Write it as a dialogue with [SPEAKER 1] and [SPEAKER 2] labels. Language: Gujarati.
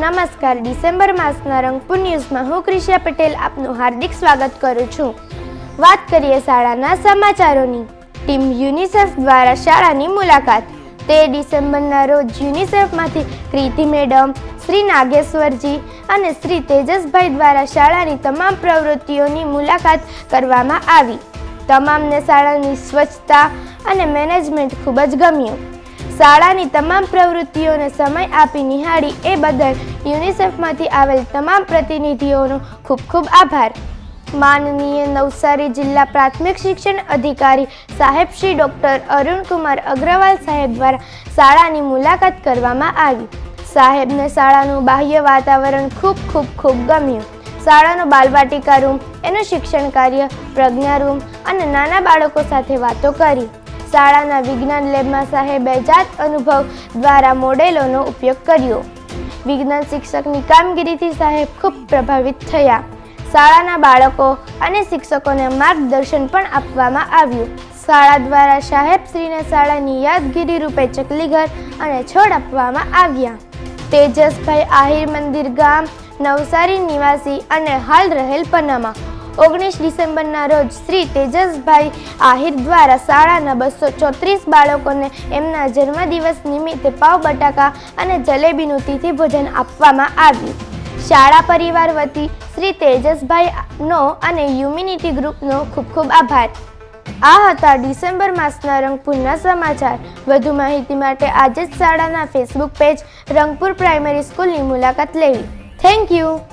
[SPEAKER 1] નમસ્કાર, ડિસેમ્બર માસના રંગપુર ન્યૂઝમાં હું ક્રિશા પટેલ આપનું હાર્દિક સ્વાગત કરું છું. વાત કરીએ શાળાના સમાચારોની. ટીમ યુનિસેફ દ્વારા શાળાની મુલાકાત. તે ડિસેમ્બરના રોજ યુનિસેફમાંથી ક્રિતિ મેડમ શ્રી નાગેશ્વરજી અને શ્રી તેજસભાઈ દ્વારા શાળાની તમામ પ્રવૃત્તિઓની મુલાકાત કરવામાં આવી. તમામને શાળાની સ્વચ્છતા અને મેનેજમેન્ટ ખૂબ જ ગમ્યું. શાળાની તમામ પ્રવૃત્તિઓને સમય આપી નિહાળી એ બદલ યુનિસેફમાંથી આવેલ તમામ પ્રતિનિધિઓનો ખૂબ ખૂબ આભાર. માનનીય નવસારી જિલ્લા પ્રાથમિક શિક્ષણ અધિકારી સાહેબ શ્રી ડૉક્ટર અરુણકુમાર અગ્રવાલ સાહેબ દ્વારા શાળાની મુલાકાત કરવામાં આવી. સાહેબને શાળાનું બાહ્ય વાતાવરણ ખૂબ ખૂબ ખૂબ ગમ્યું. શાળાનો બાલવાટિકા રૂમ, એનું શિક્ષણ કાર્ય, પ્રજ્ઞા રૂમ અને નાના બાળકો સાથે વાતો કરી. શાળાના વિજ્ઞાન લેબમાં સાહેબે જાત અનુભવ દ્વારા મોડેલોનો ઉપયોગ કર્યો. વિજ્ઞાન શિક્ષકની કામગીરીથી સાહેબ ખૂબ પ્રભાવિત થયા. શાળાના બાળકો અને શિક્ષકોને માર્ગદર્શન પણ આપવામાં આવ્યું. શાળા દ્વારા સાહેબશ્રીને શાળાની યાદગીરી રૂપે ચકલીઘર અને છોડ આપવામાં આવ્યા. તેજસભાઈ આહિર મંદિર ગામ, નવસારી નિવાસી અને હાલ રહેલ પનામા. ઓગણીસ ડિસેમ્બરના રોજ શ્રી તેજસભાઈ આહિર દ્વારા શાળાના બસો ચોત્રીસ બાળકોને એમના જન્મદિવસ નિમિત્તે પાવ બટાકા અને જલેબીનું તિથિ ભોજન આપવામાં આવ્યું. શાળા પરિવાર વતી શ્રી તેજસભાઈનો અને યુમિનિટી ગ્રુપનો ખૂબ ખૂબ આભાર. આ હતા ડિસેમ્બર માસના રંગપુરના સમાચાર. વધુ માહિતી માટે આજે જ શાળાના ફેસબુક પેજ રંગપુર પ્રાઇમરી સ્કૂલની મુલાકાત લેવી. Thank you